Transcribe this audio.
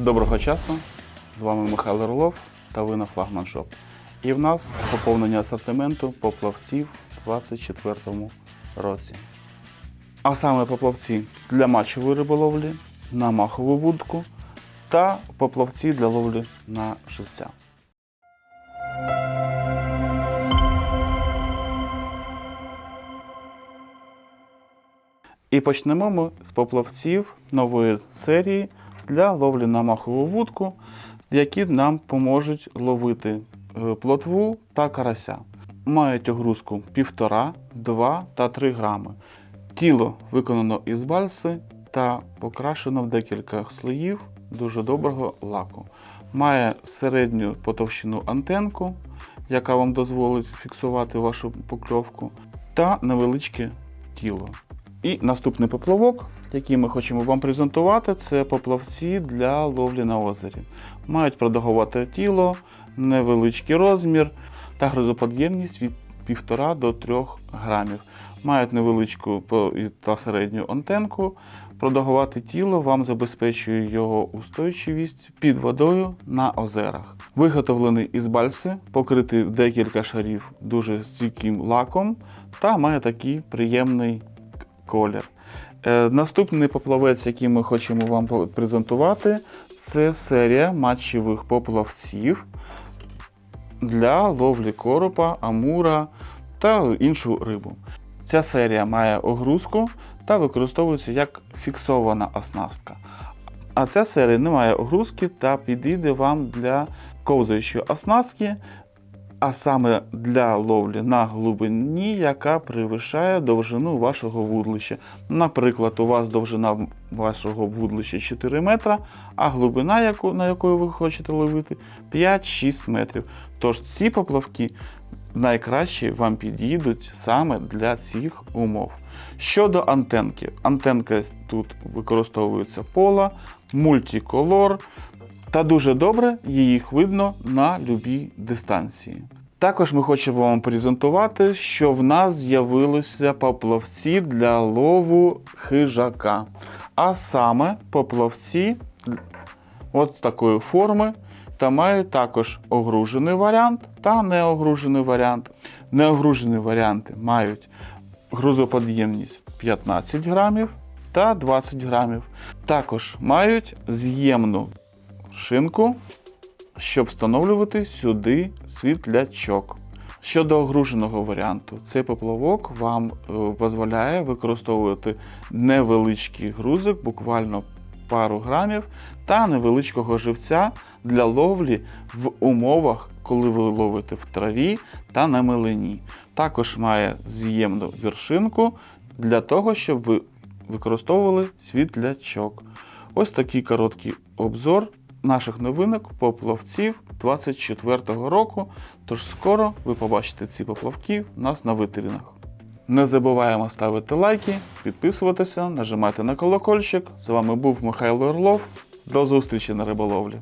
Доброго часу! З вами Михайло Орлов та ви на Флагман Шоп. І в нас поповнення асортименту поплавців у 2024 році. А саме поплавці для матчової риболовлі, на махову вудку та поплавці для ловлі на живця. І почнемо ми з поплавців нової серії для ловлі на махову вудку, які нам поможуть ловити е, плотву та карася. Мають огрузку 1,5, 2 та 3 грами. Тіло виконано із бальси та покрашено в декілька слоїв дуже доброго лаку. Має середню потовщину антенку, яка вам дозволить фіксувати вашу покльовку, та невеличке тіло. І наступний поплавок, який ми хочемо вам презентувати, це поплавці для ловлі на озері. Мають продовгувати тіло, невеличкий розмір та гризоподємність від 1,5 до 3 грамів. Мають невеличку та середню антенку. Продовгувати тіло вам забезпечує його устойчивість під водою на озерах. Виготовлений із бальси, покритий декілька шарів дуже стійким лаком та має такий приємний колір. Е, наступний поплавець, який ми хочемо вам презентувати, це серія матчевих поплавців для ловлі коропа, амура та іншу рибу. Ця серія має огрузку та використовується як фіксована оснастка. А ця серія не має огрузки та підійде вам для ковзаючої оснастки, а саме для ловлі на глибині, яка перевищає довжину вашого вудлища. Наприклад, у вас довжина вашого вудлища 4 метра, а глибина, яку, на якої ви хочете ловити, 5-6 метрів. Тож ці поплавки найкраще вам підійдуть саме для цих умов. Щодо антенки, антенка тут використовується пола, мультиколор, та дуже добре їх видно на любій дистанції. Також ми хочемо вам презентувати, що в нас з'явилися поплавці для лову хижака. А саме поплавці от такої форми та мають також огружений варіант та неогружений варіант. Неогружені варіанти мають грузоподємність 15 грамів та 20 грамів. Також мають з'ємну шинку, щоб встановлювати сюди світлячок. Щодо огруженого варіанту, цей поплавок вам е, дозволяє використовувати невеличкий грузик, буквально пару грамів, та невеличкого живця для ловлі в умовах, коли ви ловите в траві та на милині. Також має з'ємну вершинку для того, щоб ви використовували світлячок. Ось такий короткий обзор наших новинок поплавців 24-го року. Тож скоро ви побачите ці поплавки в нас на витрінах. Не забуваємо ставити лайки, підписуватися, нажимати на колокольчик. З вами був Михайло Орлов. До зустрічі на риболовлі.